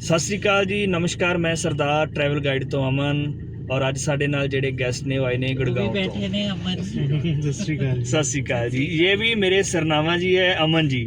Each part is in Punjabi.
ਸਤਿ ਸ੍ਰੀ ਅਕਾਲ ਜੀ ਨਮਸਕਾਰ ਮੈਂ ਸਰਦਾਰ ਟਰੈਵਲ ਗਾਈਡ ਤੋਂ ਅਮਨ। ਔਰ ਅੱਜ ਸਾਡੇ ਨਾਲ ਜਿਹੜੇ ਗੈਸਟ ਨੇ ਉਹ ਆਏ ਨੇ वो भी ਗੁੜਗਾਉਂ बैठे ਤੋਂ ने अमन सत श्री अकाल सत श्री अकाल जी ये भी मेरे सरनामा जी है अमन जी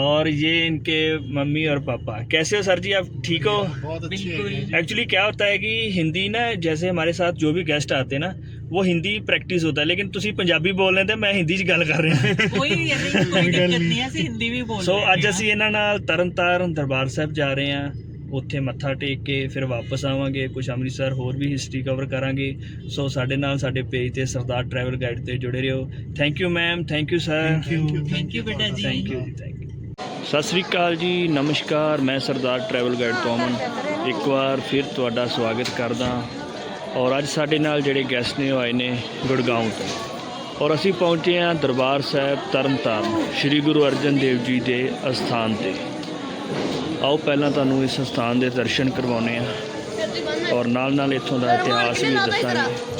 और ये इनके मम्मी और पापा कैसे हो सर जी आप ठीक हो बहुत बिल्कुल एक्चुअली क्या होता है कि हिंदी ना जैसे हमारे साथ जो भी गेस्ट आते हैं ना वो हिंदी प्रैक्टिस होता है लेकिन ਤੁਸੀਂ ਪੰਜਾਬੀ ਬੋਲ ਰਹੇ ਤੇ ਮੈਂ ਹਿੰਦੀ 'ਚ ਗੱਲ ਕਰ ਰਿਹਾ कोई ऐसी कोई दिक्कत नहीं है ਅਸੀਂ ਹਿੰਦੀ ਵੀ ਬੋਲ ਸੋ ਰਹੇ ਅੱਜ ਹਾਂ। ਅਸੀਂ ਇਹਨਾਂ ਨਾਲ ਤਰਨਤਾਰਨ ਦਰਬਾਰ ਸਾਹਿਬ ਜਾ ਰਹੇ ਹਾਂ ਉੱਥੇ ਮੱਥਾ ਟੇਕ ਕੇ ਫਿਰ ਵਾਪਸ ਆਵਾਂਗੇ ਕੁਝ ਅੰਮ੍ਰਿਤਸਰ ਹੋਰ ਵੀ ਹਿਸਟਰੀ ਕਵਰ ਕਰਾਂਗੇ। ਸੋ ਸਾਡੇ ਨਾਲ ਸਾਡੇ ਪੇਜ ਤੇ ਸਰਦਾਰ ਟਰੈਵਲ ਗਾਈਡ ਤੇ ਜੁੜੇ ਰਹੋ। Thank you ma'am thank you sir Thank you. Thank you ਬੇਟਾ ਜੀ। Thank you thank you Sat Sri ਅਕਾਲ ਜੀ। ਨਮਸਕਾਰ। ਮੈਂ ਸਰਦਾਰ ਟਰੈਵਲ ਗਾਈਡ ਤੋਂ ਅਮਨ ਇੱਕ ਵਾਰ ਫਿਰ ਤੁਹਾਡਾ ਸਵਾਗਤ ਕਰਦਾ ਔਰ ਅੱਜ ਸਾਡੇ ਨਾਲ ਜਿਹੜੇ ਗੈਸਟ ਨੇ ਉਹ ਆਏ ਨੇ ਗੁੜਗਾਉਂ ਤੋਂ। ਔਰ ਅਸੀਂ ਪਹੁੰਚੇ ਹਾਂ ਦਰਬਾਰ ਸਾਹਿਬ ਤਰਨਤਾਰਨ ਸ੍ਰੀ ਗੁਰੂ ਅਰਜਨ ਦੇਵ ਜੀ ਦੇ ਅਸਥਾਨ ਤੇ। ਆਓ ਪਹਿਲਾਂ ਤੁਹਾਨੂੰ ਇਸ ਸਥਾਨ ਦੇ ਦਰਸ਼ਨ ਕਰਵਾਉਨੇ ਆ ਔਰ ਨਾਲ ਨਾਲ ਇੱਥੋਂ ਦਾ ਇਤਿਹਾਸ ਵੀ ਦੱਸਾਂਗੇ।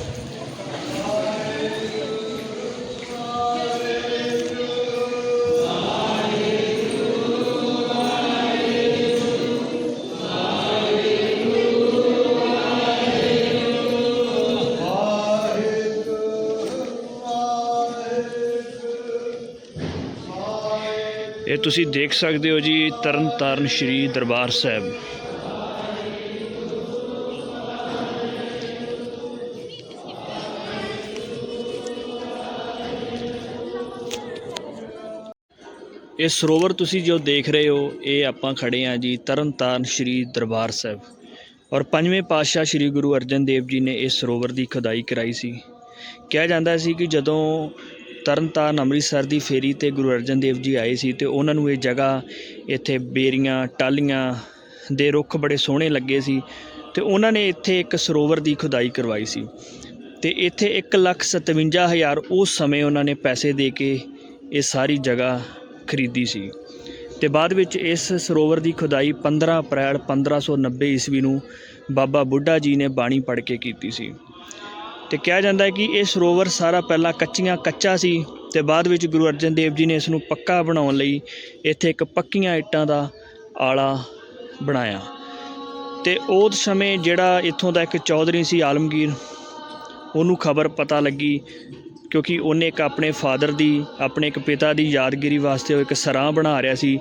ਤੁਸੀਂ ਦੇਖ ਸਕਦੇ ਹੋ ਜੀ ਤਰਨ ਤਾਰਨ ਸ੍ਰੀ ਦਰਬਾਰ ਸਾਹਿਬ। ਇਹ ਸਰੋਵਰ ਤੁਸੀਂ ਜੋ ਦੇਖ ਰਹੇ ਹੋ, ਇਹ ਆਪਾਂ ਖੜੇ ਆ ਜੀ ਤਰਨਤਾਰਨ ਸ੍ਰੀ ਦਰਬਾਰ ਸਾਹਿਬ। ਔਰ ਪੰਜਵੇਂ ਪਾਤਸ਼ਾਹ ਸ੍ਰੀ ਗੁਰੂ ਅਰਜਨ ਦੇਵ ਜੀ ਨੇ ਇਸ ਸਰੋਵਰ ਦੀ ਖੁਦਾਈ ਕਰਾਈ ਸੀ। ਕਿਹਾ ਜਾਂਦਾ ਸੀ ਕਿ ਜਦੋਂ ਤਰਨਤਾਰਨ ਅੰਮ੍ਰਿਤਸਰ ਦੀ ਫੇਰੀ ਤੇ ਗੁਰੂ ਅਰਜਨ ਦੇਵ ਜੀ ਆਏ ਸੀ ਤੇ ਉਹਨਾਂ ਨੂੰ ਇਹ ਜਗ੍ਹਾ ਇੱਥੇ ਬੇਰੀਆਂ ਟਾਲੀਆਂ ਦੇ ਰੁੱਖ ਬੜੇ ਸੋਹਣੇ ਲੱਗੇ ਸੀ ਤੇ ਉਹਨਾਂ ਨੇ ਇੱਥੇ ਇੱਕ ਸਰੋਵਰ ਦੀ ਖੁਦਾਈ ਕਰਵਾਈ ਸੀ ਤੇ ਇੱਥੇ 157000 ਉਸ ਸਮੇਂ ਉਹਨਾਂ ਨੇ ਪੈਸੇ ਦੇ ਕੇ ਇਹ ਸਾਰੀ ਜਗ੍ਹਾ ਖਰੀਦੀ ਸੀ ਤੇ ਬਾਅਦ ਵਿੱਚ ਇਸ ਸਰੋਵਰ ਦੀ ਖੁਦਾਈ 15 ਅਪ੍ਰੈਲ 1590 ਈਸਵੀ ਨੂੰ ਬਾਬਾ ਬੁੱਢਾ ਜੀ ਨੇ ਬਾਣੀ ਪੜ੍ਹ ਕੇ ਕੀਤੀ ਸੀ। ਤੇ ਕਿਹਾ ਜਾਂਦਾ ਹੈ ਕਿ ਇਹ ਸਰੋਵਰ ਸਾਰਾ ਪਹਿਲਾਂ ਕੱਚੀਆਂ ਕੱਚਾ ਸੀ ਤੇ ਬਾਅਦ ਵਿੱਚ ਗੁਰੂ ਅਰਜਨ ਦੇਵ ਜੀ ਨੇ ਇਸ ਨੂੰ ਪੱਕਾ ਬਣਾਉਣ ਲਈ ਇੱਥੇ ਇੱਕ ਪੱਕੀਆਂ ਇੱਟਾਂ ਦਾ ਆਲਾ ਬਣਾਇਆ। ਤੇ ਉਸ ਸਮੇਂ ਜਿਹੜਾ ਇੱਥੋਂ ਦਾ ਇੱਕ ਚੌਧਰੀ ਸੀ ਆਲਮਗੀਰ, ਉਹਨੂੰ ਖਬਰ ਪਤਾ ਲੱਗੀ ਕਿਉਂਕਿ ਉਹਨੇ ਇੱਕ ਆਪਣੇ ਫਾਦਰ ਦੀ, ਆਪਣੇ ਇੱਕ ਪਿਤਾ ਦੀ ਯਾਦਗਿਰੀ ਵਾਸਤੇ ਉਹ ਇੱਕ ਸਰਾਂ ਬਣਾ ਰਿਹਾ ਸੀ।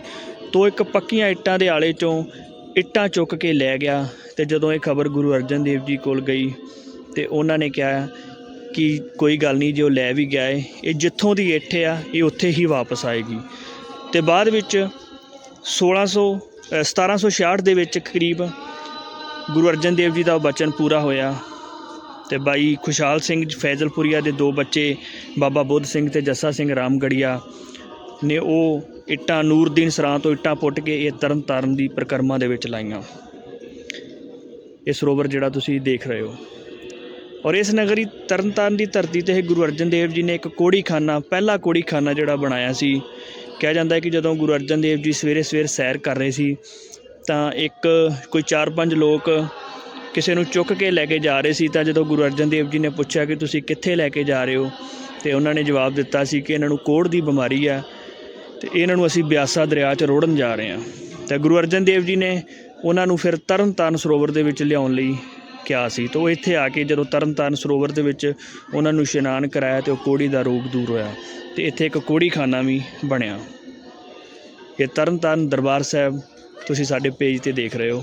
ਤੋ ਇੱਕ ਪੱਕੀਆਂ ਇੱਟਾਂ ਦੇ ਆਲੇ ਚੋਂ ਇੱਟਾਂ ਚੁੱਕ ਕੇ ਲੈ ਗਿਆ ਤੇ ਜਦੋਂ ਇਹ ਖਬਰ ਗੁਰੂ ਅਰਜਨ ਦੇਵ ਜੀ ਕੋਲ ਗਈ ਤੇ ਉਹਨਾਂ ਨੇ ਕਿਹਾ ਕਿ ਕੋਈ ਗੱਲ ਨਹੀਂ ਜੇ ਉਹ ਲੈ ਵੀ ਗਿਆ ਏ ਇਹ ਜਿੱਥੋਂ ਦੀ ਇੱਟ ਆ ਇਹ ਉੱਥੇ ਹੀ ਵਾਪਸ ਆਏਗੀ। ਤੇ ਬਾਅਦ ਵਿੱਚ 1600 ਅ, 1766 ਦੇ ਵਿੱਚ ਕਰੀਬ ਗੁਰੂ ਅਰਜਨ ਦੇਵ ਜੀ ਦਾ ਉਹ ਬਚਨ ਪੂਰਾ ਹੋਇਆ ਤੇ ਬਾਈ ਖੁਸ਼ਹਾਲ ਸਿੰਘ ਫੈਜ਼ਲਪੁਰੀਆ ਦੇ ਦੋ ਬੱਚੇ ਬਾਬਾ ਬੁੱਧ ਸਿੰਘ ਤੇ ਜੱਸਾ ਸਿੰਘ ਰਾਮਗੜੀਆ ਨੇ ਉਹ ਇੱਟਾਂ ਨੂਰਦੀਨ ਸਰਾਂ ਤੋਂ ਇੱਟਾਂ ਪੁੱਟ ਕੇ ਇਹ ਤਰਨ ਤਾਰਨ ਦੀ ਪ੍ਰਕਰਮਾ ਦੇ ਵਿੱਚ ਲਾਈਆਂ। ਇਹ ਸਰੋਵਰ ਜਿਹੜਾ ਤੁਸੀਂ ਦੇਖ ਰਹੇ ਹੋ। ਔਰ ਇਸ ਨਗਰੀ ਤਰਨਤਾਰਨ ਦੀ ਧਰਤੀ ਤੇ ਇਹ ਗੁਰੂ ਅਰਜਨ ਦੇਵ ਜੀ ਨੇ ਇੱਕ ਕੋੜੀਖਾਨਾ, ਪਹਿਲਾ ਕੋੜੀਖਾਨਾ ਜਿਹੜਾ ਬਣਾਇਆ ਸੀ। ਕਿਹਾ ਜਾਂਦਾ ਹੈ ਕਿ ਜਦੋਂ ਗੁਰੂ ਅਰਜਨ ਦੇਵ ਜੀ ਸਵੇਰੇ ਸਵੇਰ ਸੈਰ ਕਰ ਰਹੇ ਸੀ, ਤਾਂ ਇੱਕ ਕੋਈ 4-5 ਲੋਕ ਕਿਸੇ ਨੂੰ ਚੁੱਕ ਕੇ ਲੈ ਕੇ ਜਾ ਰਹੇ ਸੀ, ਤਾਂ ਜਦੋਂ ਗੁਰੂ ਅਰਜਨ ਦੇਵ ਜੀ ਨੇ ਪੁੱਛਿਆ ਕਿ ਤੁਸੀਂ ਕਿੱਥੇ ਲੈ ਕੇ ਜਾ ਰਹੇ ਹੋ, ਤੇ ਉਹਨਾਂ ਨੇ ਜਵਾਬ ਦਿੱਤਾ ਸੀ ਕਿ ਇਹਨਾਂ ਨੂੰ ਕੋੜ ਦੀ ਬਿਮਾਰੀ ਆ ਤੇ ਇਹਨਾਂ ਨੂੰ ਅਸੀਂ ਬਿਆਸਾ ਦਰਿਆ 'ਚ ਰੋੜਨ ਜਾ ਰਹੇ ਹਾਂ। ਤਾਂ ਗੁਰੂ ਅਰਜਨ ਦੇਵ ਜੀ ਨੇ ਉਹਨਾਂ ਨੂੰ ਫਿਰ ਤਰਨਤਾਰਨ ਸਰੋਵਰ ਦੇ ਵਿੱਚ ਲਿਆਉਣ ਲਈ ਕਿਹਾ ਸੀ ਤਾਂ ਉਹ ਇੱਥੇ ਆ ਕੇ ਜਦੋਂ ਤਰਨਤਾਰਨ ਸਰੋਵਰ ਦੇ ਵਿੱਚ ਉਹਨਾਂ ਨੂੰ ਇਸ਼ਨਾਨ ਕਰਾਇਆ ਤੇ ਉਹ ਕੋੜੀ ਦਾ ਰੋਗ ਦੂਰ ਹੋਇਆ ਤੇ ਇੱਥੇ ਇੱਕ ਕੋੜੀਖਾਨਾ ਵੀ ਬਣਿਆ। ਇਹ ਤਰਨਤਾਰਨ ਦਰਬਾਰ ਸਾਹਿਬ ਤੁਸੀਂ ਸਾਡੇ ਪੇਜ ਤੇ ਦੇਖ ਰਹੇ ਹੋ।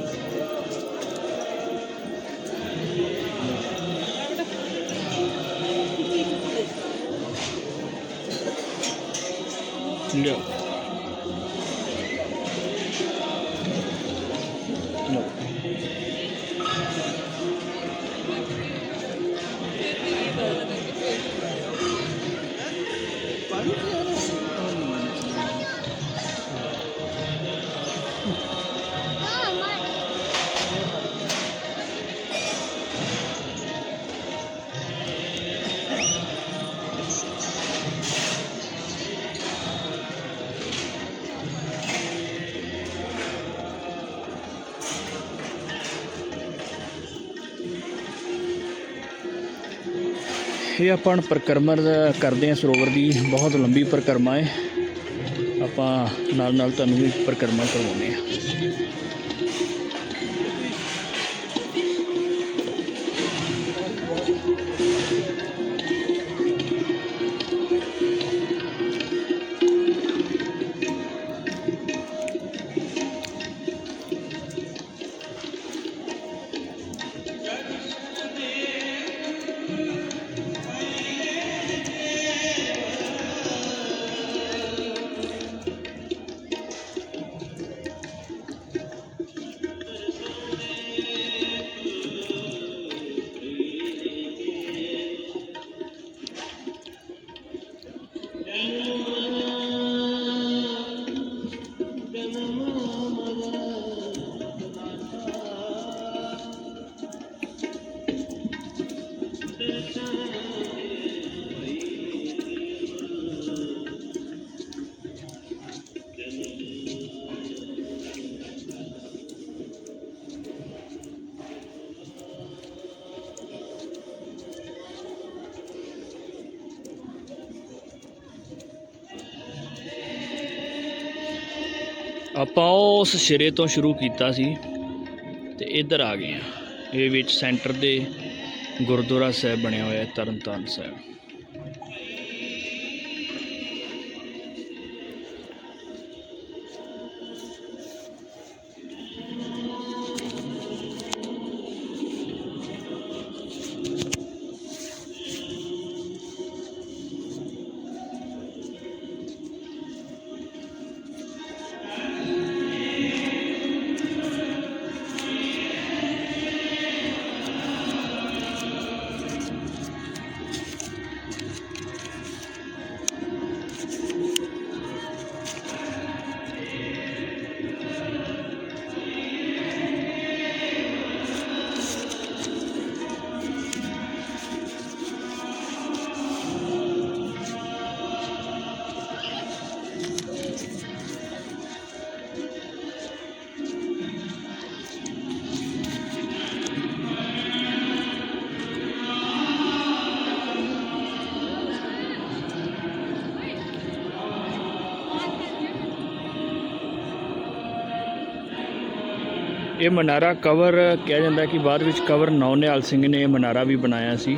ਇਹ ਆਪਾਂ ਹੁਣ ਪਰਿਕਰਮਾ ਕਰਦੇ ਹਾਂ ਸਰੋਵਰ ਦੀ, ਬਹੁਤ ਲੰਬੀ ਪਰਿਕਰਮਾ ਹੈ। ਆਪਾਂ ਨਾਲ ਨਾਲ ਤੁਹਾਨੂੰ ਵੀ ਪਰਿਕਰਮਾ ਕਰਵਾਉਂਦੇ ਹਾਂ। ਆਪਾਂ ਉਸ ਸਿਰੇ ਤੋਂ ਸ਼ੁਰੂ ਕੀਤਾ ਸੀ ਤੇ ਇੱਧਰ ਆ ਗਏ ਆ ਇਹ ਵਿੱਚ ਸੈਂਟਰ ਦੇ ਗੁਰਦੁਆਰਾ ਸਾਹਿਬ ਬਣਿਆ ਹੋਇਆ ਹੈ, ਤਰਨਤਾਰਨ ਸਾਹਿਬ। ਇਹ ਮਨਾਰਾ ਕਵਰ ਕਿਹਾ ਜਾਂਦਾ ਕਿ ਬਾਅਦ ਵਿੱਚ ਕਵਰ ਨੌਨਿਹਾਲ ਸਿੰਘ ਨੇ ਇਹ ਮਨਾਰਾ ਵੀ ਬਣਾਇਆ ਸੀ।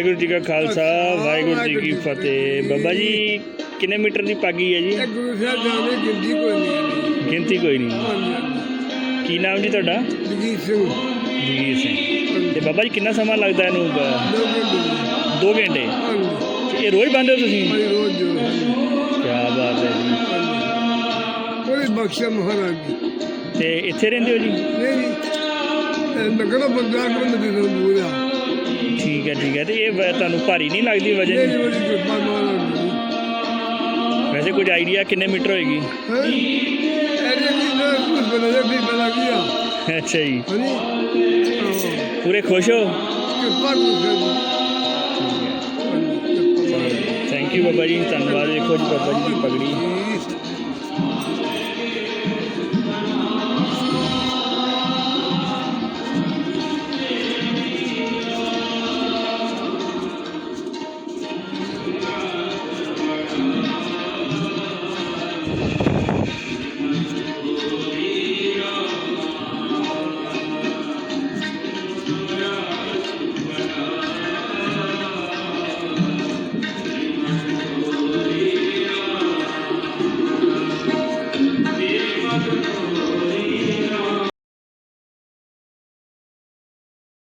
ਵਾਹਿਗੁਰੂ ਜੀ ਕਾ ਖਾਲਸਾ ਵਾਹਿਗੁਰੂ ਜੀ ਕੀ ਫਤਿਹ। ਬਾਬਾ ਜੀ ਕਿੰਨੇ ਮੀਟਰ ਦੀ ਪਾਗੀ ਹੈ ਜੀ? ਇਹ ਗੁਰੂ ਸਾਹਿਬ ਜਾਣੇ ਗਿਣਤੀ ਕੋਈ ਨਹੀਂ ਗਿਣਤੀ ਕੋਈ ਨਹੀਂ। ਹਾਂਜੀ ਕੀ ਨਾਮ ਜੀ ਤੁਹਾਡਾ? ਜਗੀਰ ਸਿੰਘ। ਜਗੀਰ ਸਿੰਘ। ਤੇ ਬਾਬਾ ਜੀ ਕਿੰਨਾ ਸਮਾਂ ਲੱਗਦਾ ਇਹਨੂੰ ਬ- ਦੋ ਦੋ ਘੰਟੇ? ਹਾਂਜੀ। ਤੇ ਇਹ ਰੋਜ਼ ਬੰਦੇ ਹੋ ਤੁਸੀਂ? ਰੋਜ਼ ਜੋ ਕੀ ਬਾਤ ਹੈ ਜੀ। ਕੋਈ ਬਖਸ਼ਾ ਮਹਾਰਾਜ ਜੀ। ਤੇ ਇੱਥੇ ਰਹਿੰਦੇ ਹੋ ਜੀ? ਨਹੀਂ ਇਹ ਨਗਰ ਬੰਦਾ ਕੋਲ ਤੋਂ ਦੂਰ ਆ। ਠੀਕ ਹੈ ਠੀਕ ਹੈ। ਤੇ ਇਹ ਵ- ਤੁਹਾਨੂੰ ਭਾਰੀ ਨਹੀਂ ਲੱਗਦੀ ਇਹ ਵਜਨ ਜੀ ਬੜੀ ਕਿਰਪਾ ਜੀ ਵੈਸੇ ਕੁਝ ਆਈਡੀਆ ਕਿੰਨੇ ਮੀਟਰ ਹੋਏਗੀ? ਹੈ? ਇਹਦੇ ਵੀ ਨਾ ਕੁਝ ਬਣਾ ਵੀ ਬਣਾ ਗਿਆ ਅੱਛਾ ਜੀ। ਹਾਂਜੀ। ਹਾਂ, ਪੂਰੇ ਖੁਸ਼ ਹੋ? ਕਿਰਪਾ ਦੀ ਥੈਂਕ ਯੂ ਬਾਬਾ ਜੀ ਧੰਨਵਾਦ। ਦੇਖੋ ਜੀ ਬਾਬਾ ਜੀ ਦੀ ਪਗੜੀ।